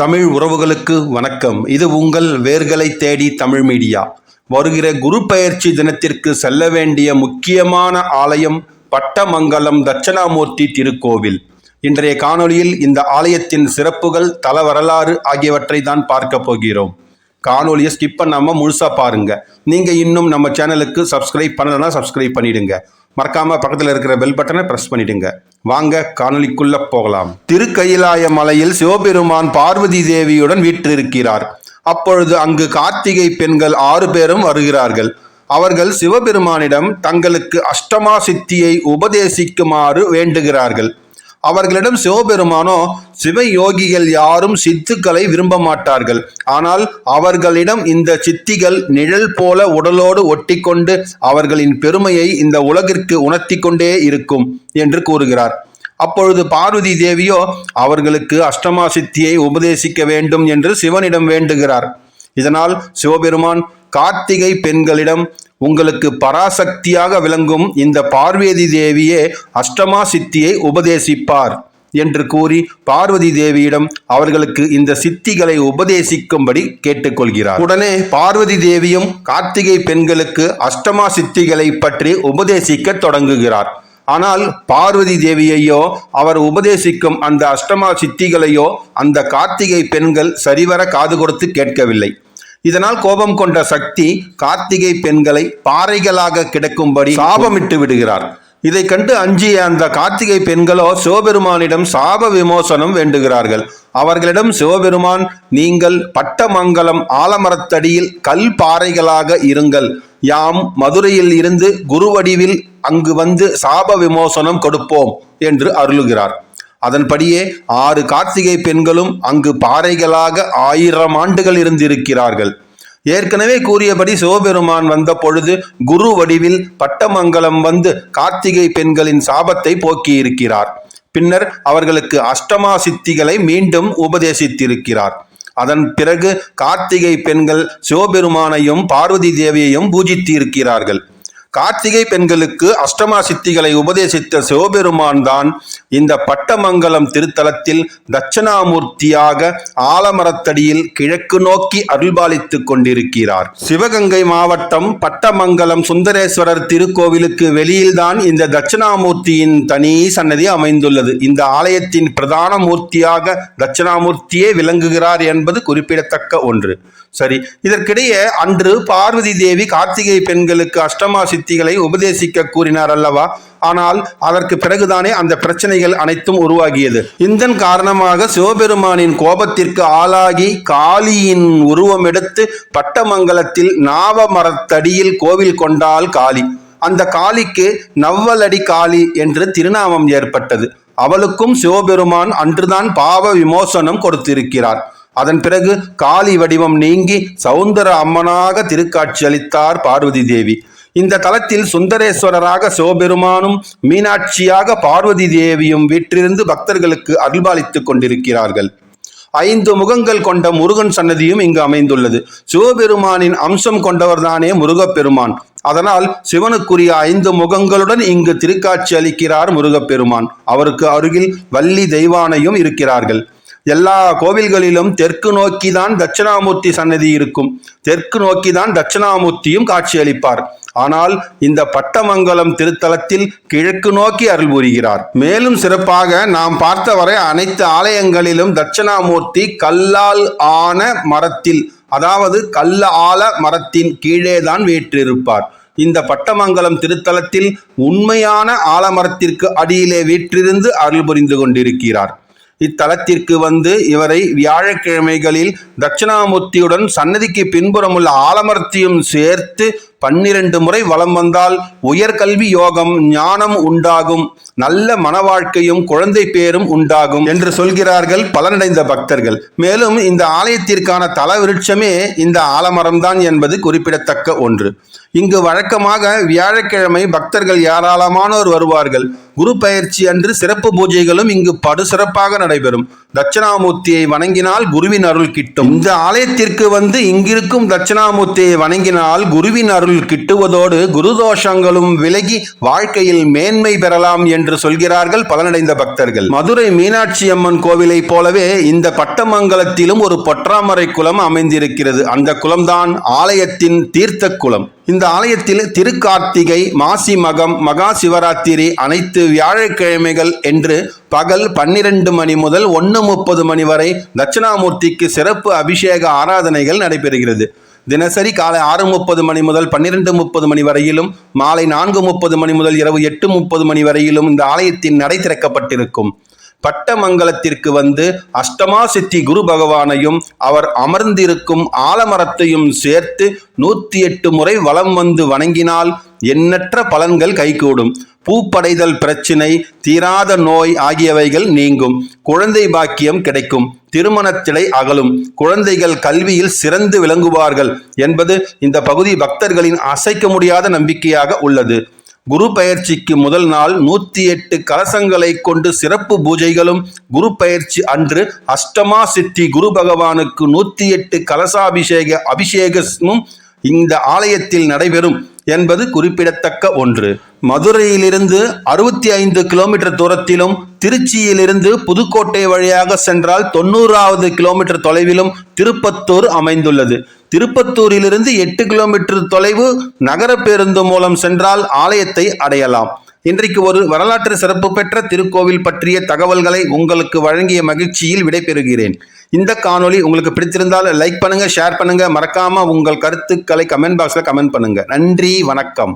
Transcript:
தமிழ் உறவுகளுக்கு வணக்கம். இது உங்கள் வேர்களை தேடி தமிழ் மீடியா. வருகிற குரு பயிற்சி தினத்திற்கு செல்ல வேண்டிய முக்கியமான ஆலயம் பட்டமங்கலம் தட்சணாமூர்த்தி திருக்கோவில். இன்றைய காணொளியில் இந்த ஆலயத்தின் சிறப்புகள் தல வரலாறு ஆகியவற்றை தான் பார்க்க போகிறோம். காணொலியை ஸ்கிப் பண்ணாமல் முழுசாக பாருங்கள் நீங்கள் இன்னும் நம்ம சேனலுக்கு சப்ஸ்கிரைப் பண்ணலன்னா சப்ஸ்கிரைப் பண்ணிடுங்க. மறக்காமல் பக்கத்தில் இருக்கிற பெல் பட்டனை ப்ரெஸ் பண்ணிடுங்க. வாங்க காணொலிக்குள்ளே போகலாம். திருக்கயிலாய மலையில் சிவபெருமான் பார்வதி தேவியுடன் வீற்றிருக்கிறார். அப்பொழுது அங்கு கார்த்திகை பெண்கள் ஆறு பேரும் வருகிறார்கள். அவர்கள் சிவபெருமானிடம் தங்களுக்கு அஷ்டமா சித்தியை உபதேசிக்குமாறு வேண்டுகிறார்கள். அவர்களிடம் சிவபெருமானோ சிவயோகிகள் யாரும் சித்துக்களை விரும்ப மாட்டார்கள் ஆனால் அவர்களிடம் இந்த சித்திகள் நிழல் போல உடலோடு ஒட்டிக்கொண்டு அவர்களின் பெருமையை இந்த உலகிற்கு உணர்த்தி கொண்டே இருக்கும் என்று கூறுகிறார். அப்பொழுது பார்வதி தேவியோ அவர்களுக்கு அஷ்டமா சித்தியை உபதேசிக்க வேண்டும் என்று சிவனிடம் வேண்டுகிறார். இதனால் சிவபெருமான் கார்த்திகை பெண்களிடம் உங்களுக்கு பராசக்தியாக விளங்கும் இந்த பார்வதி தேவியே அஷ்டமா சித்தியை உபதேசிப்பார் என்று கூறி பார்வதி தேவியிடம் அவர்களுக்கு இந்த சித்திகளை உபதேசிக்கும்படி கேட்டுக்கொள்கிறார். உடனே பார்வதி தேவியும் கார்த்திகை பெண்களுக்கு அஷ்டமா சித்திகளை பற்றி உபதேசிக்க தொடங்குகிறார். ஆனால் பார்வதி தேவியையோ அவர் உபதேசிக்கும் அந்த அஷ்டமா சித்திகளையோ அந்த கார்த்திகை பெண்கள் சரிவர காது கொடுத்து கேட்கவில்லை. இதனால் கோபம் கொண்ட சக்தி கார்த்திகை பெண்களை பாறைகளாக கிடக்கும்படி சாபமிட்டு விடுகிறார். இதை கண்டு அஞ்சிய அந்த கார்த்திகை பெண்களோ சிவபெருமானிடம் சாப விமோசனம் வேண்டுகிறார்கள். அவர்களிடம் சிவபெருமான் நீங்கள் பட்டமங்கலம் ஆலமரத்தடியில் கல் பாறைகளாக இருங்கள். யாம் மதுரையில் இருந்து குருவடிவில் அங்கு வந்து சாப விமோசனம் கொடுப்போம் என்று அருளுகிறார். அதன்படியே ஆறு கார்த்திகை பெண்களும் அங்கு பாறைகளாக ஆயிரம் ஆண்டுகள் இருந்திருக்கிறார்கள். ஏற்கனவே கூறியபடி சிவபெருமான் வந்த பொழுது குரு வடிவில் பட்டமங்கலம் வந்து கார்த்திகை பெண்களின் சாபத்தை போக்கியிருக்கிறார். பின்னர் அவர்களுக்கு அஷ்டமா சித்திகளை மீண்டும் உபதேசித்திருக்கிறார். அதன் பிறகு கார்த்திகை பெண்கள் சிவபெருமானையும் பார்வதி தேவியையும் பூஜித்து இருக்கிறார்கள் கார்த்திகை பெண்களுக்கு அஷ்டமா சித்திகளை உபதேசித்த சிவபெருமான் தான் இந்த பட்டமங்கலம் திருத்தலத்தில் தட்சணாமூர்த்தியாக ஆலமரத்தடியில் கிழக்கு நோக்கி அருள்பாலித்துக் கொண்டிருக்கிறார். சிவகங்கை மாவட்டம் பட்டமங்கலம் சுந்தரேஸ்வரர் திருக்கோவிலுக்கு வெளியில்தான் இந்த தட்சிணாமூர்த்தியின் தனி சன்னதி அமைந்துள்ளது. இந்த ஆலயத்தின் பிரதான மூர்த்தியாக தட்சிணாமூர்த்தியே விளங்குகிறார் என்பது குறிப்பிடத்தக்க ஒன்று. சரி இதற்கிடையே அன்று பார்வதி தேவி கார்த்திகை பெண்களுக்கு அஷ்டமா யுக்திகளை உபதேசிக்க கூறினார் அல்லவா? ஆனால் அதற்கு பிறகுதானே அந்த பிரச்சனைகள் அனைத்தும் உருவாகியது. இதன் காரணமாக சிவபெருமானின் கோபத்திற்கு ஆளாகி காளியின் உருவம் எடுத்து பட்டமங்கலத்தில் நாவ மரத்தடியில் கோவில் கொண்டால் காளி. அந்த காளிக்கு நவ்வலடி காளி என்று திருநாமம் ஏற்பட்டது. அவளுக்கும் சிவபெருமான் அன்றுதான் பாவ விமோசனம் கொடுத்திருக்கிறார். அதன் பிறகு காளி வடிவம் நீங்கி சௌந்தர அம்மனாக திருக்காட்சி அளித்தார் பார்வதி தேவி. இந்த தலத்தில் சுந்தரேஸ்வரராக சிவபெருமானும் மீனாட்சியாக பார்வதி தேவியும் வீற்றிருந்து பக்தர்களுக்கு அருள்பாலித்துக் கொண்டிருக்கிறார்கள். ஐந்து முகங்கள் கொண்ட முருகன் சன்னதியும் இங்கு அமைந்துள்ளது. சிவபெருமானின் அம்சம் கொண்டவர்தானே முருகப்பெருமான். அதனால் சிவனுக்குரிய ஐந்து முகங்களுடன் இங்கு திருக்காட்சி அளிக்கிறார் முருகப்பெருமான். அவருக்கு அருகில் வள்ளி தெய்வானையும் இருக்கிறார்கள். எல்லா கோவில்களிலும் தெற்கு நோக்கி தான் தட்சிணாமூர்த்தி சன்னதி இருக்கும். தெற்கு நோக்கி தான் தட்சிணாமூர்த்தியும் காட்சியளிப்பார். ஆனால் இந்த பட்டமங்கலம் திருத்தலத்தில் கிழக்கு நோக்கி அருள் புரிகிறார். மேலும் சிறப்பாக நாம் பார்த்தவரை அனைத்து ஆலயங்களிலும் தட்சிணாமூர்த்தி கல்லால் ஆன மரத்தில் அதாவது கல்ல ஆல மரத்தின் கீழே தான் வீற்றிருப்பார். இந்த பட்டமங்கலம் திருத்தலத்தில் உண்மையான ஆலமரத்திற்கு அடியிலே வீற்றிருந்து அருள் புரிந்து கொண்டிருக்கிறார். இத்தலத்திற்கு வந்து இவரை வியாழக்கிழமைகளில் தட்சிணாமூர்த்தியுடன் சன்னதிக்கு பின்புறமுள்ள ஆலமரத்தையும் சேர்த்து பன்னிரண்டு முறை வலம் வந்தால் உயர்கல்வி யோகம் ஞானம் உண்டாகும். நல்ல மன வாழ்க்கையும் குழந்தை பேரும் உண்டாகும் என்று சொல்கிறார்கள் பலனடைந்த பக்தர்கள். மேலும் இந்த ஆலயத்திற்கான தல விருட்சமே இந்த ஆலமரம்தான் என்பது குறிப்பிடத்தக்க ஒன்று. இங்கு வழக்கமாக வியாழக்கிழமை பக்தர்கள் ஏராளமானோர் வருவார்கள். குரு பயிற்சி அன்று சிறப்பு பூஜைகளும் இங்கு படு சிறப்பாக நடைபெறும். தட்சிணாமூர்த்தியை வணங்கினால் குருவின் அருள் கிட்டும். இந்த ஆலயத்திற்கு வந்து இங்கிருக்கும் தட்சிணாமூர்த்தியை வணங்கினால் குருவின் அருள் கிட்டுவதோடு குருதோஷங்களும் விலகி வாழ்க்கையில் மேன்மை பெறலாம் என்று சொல்கிறார்கள் பலனடைந்த பக்தர்கள். மதுரை மீனாட்சி அம்மன் கோவிலை போலவே இந்த பட்டமங்கலத்திலும் ஒரு பொற்றாமரை குளம் அமைந்திருக்கிறது. அந்த குளம்தான் ஆலயத்தின் தீர்த்த குளம். இந்த ஆலயத்தில் திருக்கார்த்திகை மாசி மகம் மகா சிவராத்திரி அனைத்து வியாழக்கிழமைகள் என்று பகல் பன்னிரண்டு மணி முதல் ஒன்று முப்பது மணி வரை தட்சிணாமூர்த்திக்கு சிறப்பு அபிஷேக ஆராதனைகள் நடைபெறுகிறது. தினசரி காலை ஆறு முப்பது மணி முதல் பன்னிரெண்டு முப்பது மணி வரையிலும் மாலை நான்கு முப்பது மணி முதல் இரவு எட்டு முப்பது மணி வரையிலும் இந்த ஆலயத்தின் நடை திறக்கப்பட்டிருக்கும். பட்டமங்கலத்திற்கு வந்து அஷ்டமா சித்தி குரு பகவானையும் அவர் அமர்ந்திருக்கும் ஆலமரத்தையும் சேர்த்து நூற்றி எட்டு முறை வலம் வந்து வணங்கினால் எண்ணற்ற பலன்கள் கைகூடும். பூப்படைதல் பிரச்சினை தீராத நோய் ஆகியவைகள் நீங்கும். குழந்தை பாக்கியம் கிடைக்கும். திருமணத்திடை அகலும். குழந்தைகள் கல்வியில் சிறந்து விளங்குவார்கள் என்பது இந்த பகுதி பக்தர்களின் அசைக்க முடியாத நம்பிக்கையாக உள்ளது. குரு பயிற்சிக்கு முதல் நாள் நூற்றி எட்டு கலசங்களை கொண்டு சிறப்பு பூஜைகளும் குரு பயிற்சி அன்று அஷ்டமா சித்தி குரு பகவானுக்கு நூற்றி எட்டு கலசாபிஷேக அபிஷேகமும் இந்த ஆலயத்தில் நடைபெறும். என்பது குறிப்பிடத்தக்க ஒன்று. மதுரையிலிருந்து அறுபத்தி ஐந்து கிலோமீட்டர் தூரத்திலும் திருச்சியிலிருந்து புதுக்கோட்டை வழியாக சென்றால் தொண்ணூறாவது கிலோமீட்டர் தொலைவிலும் திருப்பத்தூர் அமைந்துள்ளது. திருப்பத்தூரிலிருந்து எட்டு கிலோமீட்டர் தொலைவு நகர பேருந்து மூலம் சென்றால் ஆலயத்தை அடையலாம். இன்றைக்கு ஒரு வரலாற்று சிறப்பு பெற்ற திருக்கோவில் பற்றிய தகவல்களை உங்களுக்கு வழங்கிய மகிழ்ச்சியில் விடைபெறுகிறேன். இந்த காணொளி உங்களுக்கு பிடித்திருந்தால் லைக் பண்ணுங்க ஷேர் பண்ணுங்க. மறக்காம உங்கள் கருத்துக்களை கமெண்ட் பாக்ஸ்ல கமெண்ட் பண்ணுங்க. நன்றி வணக்கம்.